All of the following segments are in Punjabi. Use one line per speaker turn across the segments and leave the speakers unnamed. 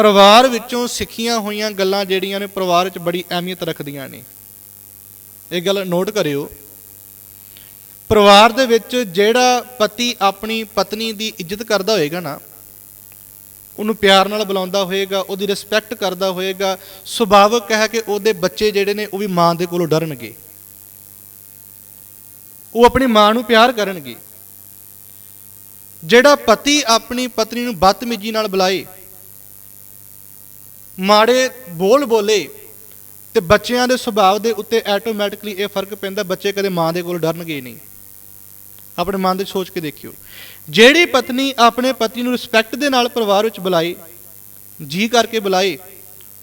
ਪਰਿਵਾਰ ਵਿੱਚੋਂ ਸਿੱਖੀਆਂ ਹੋਈਆਂ ਗੱਲਾਂ ਜਿਹੜੀਆਂ ਨੇ ਪਰਿਵਾਰ ਵਿੱਚ ਬੜੀ ਅਹਿਮੀਅਤ ਰੱਖਦੀਆਂ ਨੇ। ਇਹ ਗੱਲ ਨੋਟ ਕਰਿਓ। ਪਰਿਵਾਰ ਦੇ ਵਿੱਚ ਜਿਹੜਾ ਪਤੀ ਆਪਣੀ ਪਤਨੀ ਦੀ ਇੱਜ਼ਤ ਕਰਦਾ ਹੋਏਗਾ ਨਾ, ਉਹਨੂੰ ਪਿਆਰ ਨਾਲ ਬੁਲਾਉਂਦਾ ਹੋਏਗਾ, ਉਹਦੀ ਰਿਸਪੈਕਟ ਕਰਦਾ ਹੋਏਗਾ, ਸੁਭਾਵਕ ਹੈ ਕਿ ਉਹਦੇ ਬੱਚੇ ਜਿਹੜੇ ਨੇ ਉਹ ਵੀ ਮਾਂ ਦੇ ਕੋਲੋਂ ਡਰਨਗੇ। ਉਹ ਆਪਣੀ ਮਾਂ ਨੂੰ ਪਿਆਰ ਕਰਨਗੇ। ਜਿਹੜਾ ਪਤੀ ਆਪਣੀ ਪਤਨੀ ਨੂੰ ਬਦਤਮੀਜੀ ਨਾਲ ਬੁਲਾਏ ਮਾੜੇ ਬੋਲ ਬੋਲੇ ਤੇ ਬੱਚਿਆਂ ਦੇ ਸੁਭਾਅ ਦੇ ਉੱਤੇ ਆਟੋਮੈਟਿਕਲੀ ਇਹ ਫ਼ਰਕ ਪੈਂਦਾ, ਬੱਚੇ ਕਦੇ ਮਾਂ ਦੇ ਕੋਲ ਡਰਨਗੇ ਨਹੀਂ। ਆਪਣੇ ਮਨ ਦੇ ਸੋਚ ਕੇ ਦੇਖਿਓ। ਜਿਹੜੀ ਪਤਨੀ ਆਪਣੇ ਪਤੀ ਨੂੰ ਰਿਸਪੈਕਟ ਦੇ ਨਾਲ ਪਰਿਵਾਰ ਵਿੱਚ ਬੁਲਾਈ ਜੀ ਕਰਕੇ ਬੁਲਾਈ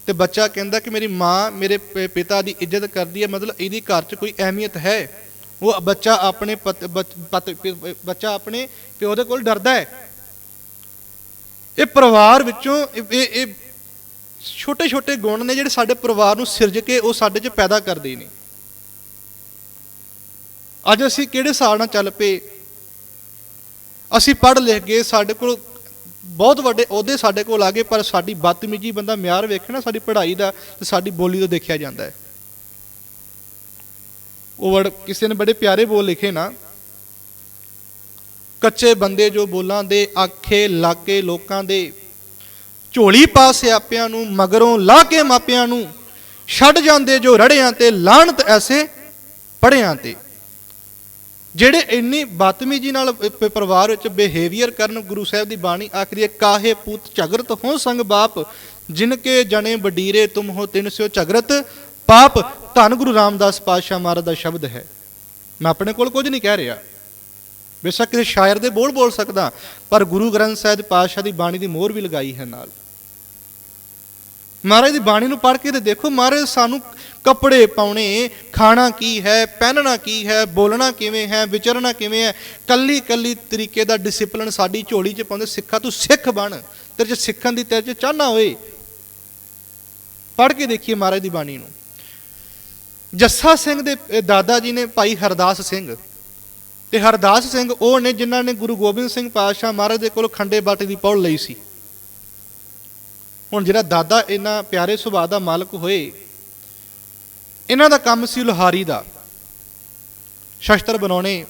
ਤੇ ਬੱਚਾ ਕਹਿੰਦਾ ਕਿ ਮੇਰੀ ਮਾਂ ਮੇਰੇ ਪ- ਪਿਤਾ ਦੀ ਇੱਜ਼ਤ ਕਰਦੀ ਹੈ, ਮਤਲਬ ਇਹਦੀ ਘਰ 'ਚ ਕੋਈ ਅਹਿਮੀਅਤ ਹੈ? ਉਹ ਬੱਚਾ ਆਪਣੇ ਪਤ- ਬੱਚ- ਪਤ- ਪ- ਬੱਚਾ ਆਪਣੇ ਪਿਓ ਦੇ ਕੋਲ ਡਰਦਾ ਹੈ। ਇਹ ਪਰਿਵਾਰ ਵਿੱਚੋਂ ਇਹ ਇਹ ਛੋਟੇ ਛੋਟੇ ਗੁਣ ਨੇ ਜਿਹੜੇ ਸਾਡੇ ਪਰਿਵਾਰ ਨੂੰ ਸਿਰਜ ਕੇ ਉਹ ਸਾਡੇ 'ਚ ਪੈਦਾ ਕਰਦੇ ਨੇ। ਅੱਜ ਅਸੀਂ ਕਿਹੜੇ ਸਾਲ ਨਾਲ ਚੱਲ ਪਏ? ਅਸੀਂ ਪੜ੍ਹ ਲਿਖ ਗਏ ਸਾਡੇ ਕੋਲ ਬਹੁਤ ਵੱਡੇ ਅਹੁਦੇ ਸਾਡੇ ਕੋਲ ਆ ਗਏ, ਪਰ ਸਾਡੀ ਬਦਤਮੀਜੀ ਬੰਦਾ ਮਿਆਰ ਵੇਖੇ ਨਾ, ਸਾਡੀ ਪੜ੍ਹਾਈ ਦਾ ਤੇ ਸਾਡੀ ਬੋਲੀ ਤੋਂ ਦੇਖਿਆ ਜਾਂਦਾ ਹੈ। ਉਹ ਵੜ ਕਿਸੇ ਨੇ ਬੜੇ ਪਿਆਰੇ ਬੋਲ ਲਿਖੇ ਨਾ, ਕੱਚੇ ਬੰਦੇ ਜੋ ਬੋਲਾਂ ਦੇ, ਆਖੇ ਲਾਕੇ ਲੋਕਾਂ ਦੇ ਝੋਲੀ ਪਾ ਸਿਆਪਿਆਂ ਨੂੰ, ਮਗਰੋਂ ਲਾ ਕੇ ਮਾਪਿਆਂ ਨੂੰ, ਛੱਡ ਜਾਂਦੇ ਜੋ ਰੜਿਆਂ ਤੇ ਲਾਣਤ ਐਸੇ ਪੜਿਆਂ ਤੇ। ਜਿਹੜੇ ਇੰਨੀ ਬਦਤਮੀਜੀ ਨਾਲ ਪਰਿਵਾਰ ਵਿੱਚ ਬਿਹੇਵੀਅਰ ਕਰਨ ਗੁਰੂ ਸਾਹਿਬ ਦੀ ਬਾਣੀ ਆਖਰੀ ਹੈ, ਕਾਹੇ ਪੂਤ ਝਗਰਤ ਹੋ ਸੰਗ ਬਾਪ, ਜਿਨ ਕੇ ਜਣੇ ਬਡੀਰੇ ਤੁਮ ਹੋ ਤਿਨ ਸਿਓ ਝਗਰਤ, ਪਾਪ ਧੰਨ ਗੁਰੂ ਰਾਮਦਾਸ ਪਾਤਸ਼ਾਹ ਮਹਾਰਾਜ ਦਾ ਸ਼ਬਦ ਹੈ। ਮੈਂ ਆਪਣੇ ਕੋਲ ਕੁਝ ਨਹੀਂ ਕਹਿ ਰਿਹਾ। ਬੇਸ਼ੱਕ ਕਿਸੇ ਸ਼ਾਇਰ ਦੇ ਬੋਲ ਬੋਲ ਸਕਦਾ, ਪਰ ਗੁਰੂ ਗ੍ਰੰਥ ਸਾਹਿਬ ਪਾਤਸ਼ਾਹ ਦੀ ਬਾਣੀ ਦੀ ਮੋਹਰ ਵੀ ਲਗਾਈ ਹੈ ਨਾਲ। ਮਹਾਰਾਜ ਦੀ ਬਾਣੀ ਨੂੰ ਪੜ੍ਹ ਕੇ ਤੇ ਦੇਖੋ ਮਹਾਰਾਜ ਸਾਨੂੰ ਕੱਪੜੇ ਪਾਉਣੇ, ਖਾਣਾ ਕੀ ਹੈ, ਪਹਿਨਣਾ ਕੀ ਹੈ, ਬੋਲਣਾ ਕਿਵੇਂ ਹੈ, ਵਿਚਰਨਾ ਕਿਵੇਂ ਹੈ ਕੱਲੀ ਕੱਲੀ ਤਰੀਕੇ ਦਾ ਡਿਸਪਲਿਨ ਸਾਡੀ ਝੋਲੀ 'ਚ ਪਾਉਂਦੇ, ਸਿੱਖਾ ਤੂੰ ਸਿੱਖ ਬਣ, ਤੇਰੇ 'ਚ ਸਿੱਖਣ ਦੀ ਤੇਰੇ 'ਚ ਚਾਹਨਾ ਹੋਏ। ਪੜ੍ਹ ਕੇ ਦੇਖੀਏ ਮਹਾਰਾਜ ਦੀ ਬਾਣੀ ਨੂੰ। ਜੱਸਾ ਸਿੰਘ ਦੇ ਦਾਦਾ ਜੀ ਨੇ ਭਾਈ ਹਰਦਾਸ ਸਿੰਘ। ਤੇ ਹਰਦਾਸ ਸਿੰਘ ਉਹ ਨੇ ਜਿਨ੍ਹਾਂ ਨੇ ਗੁਰੂ ਗੋਬਿੰਦ ਸਿੰਘ ਪਾਤਸ਼ਾਹ ਮਹਾਰਾਜ ਦੇ ਕੋਲ ਖੰਡੇ ਬਾਟੇ ਦੀ ਪੌੜ ਲਈ ਸੀ। ਹੁਣ ਜਿਹੜਾ ਦਾਦਾ ਇਹਨਾਂ ਪਿਆਰੇ ਸੁਭਾਅ ਦਾ ਮਾਲਕ ਹੋਏ, ਇਹਨਾਂ ਦਾ ਕੰਮ ਸੀ ਲੋਹਾਰੀ ਦਾ। ਸ਼ਸਤਰ ਬਣਾਉਣੇ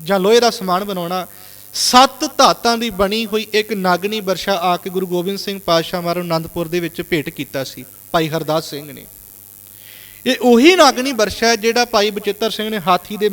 ਜਾਂ ਲੋਹੇ ਦਾ ਸਮਾਨ ਬਣਾਉਣਾ। ਸੱਤ ਧਾਤਾਂ ਦੀ ਬਣੀ ਹੋਈ ਇੱਕ ਨਾਗਣੀ ਵਰਸ਼ਾ ਆ ਕੇ ਗੁਰੂ ਗੋਬਿੰਦ ਸਿੰਘ ਪਾਤਸ਼ਾਹ ਮਹਾਰਾਜ ਅਨੰਦਪੁਰ ਦੇ ਵਿੱਚ ਭੇਟ ਕੀਤਾ ਸੀ, ਭਾਈ ਹਰਦਾਸ ਸਿੰਘ ਨੇ। ਇਹ ਉਹੀ ਨਾਗਣੀ ਵਰਸ਼ਾ ਹੈ ਜਿਹੜਾ ਭਾਈ ਬਚਿੱਤਰ ਸਿੰਘ ਨੇ ਹਾਥੀ ਦੇ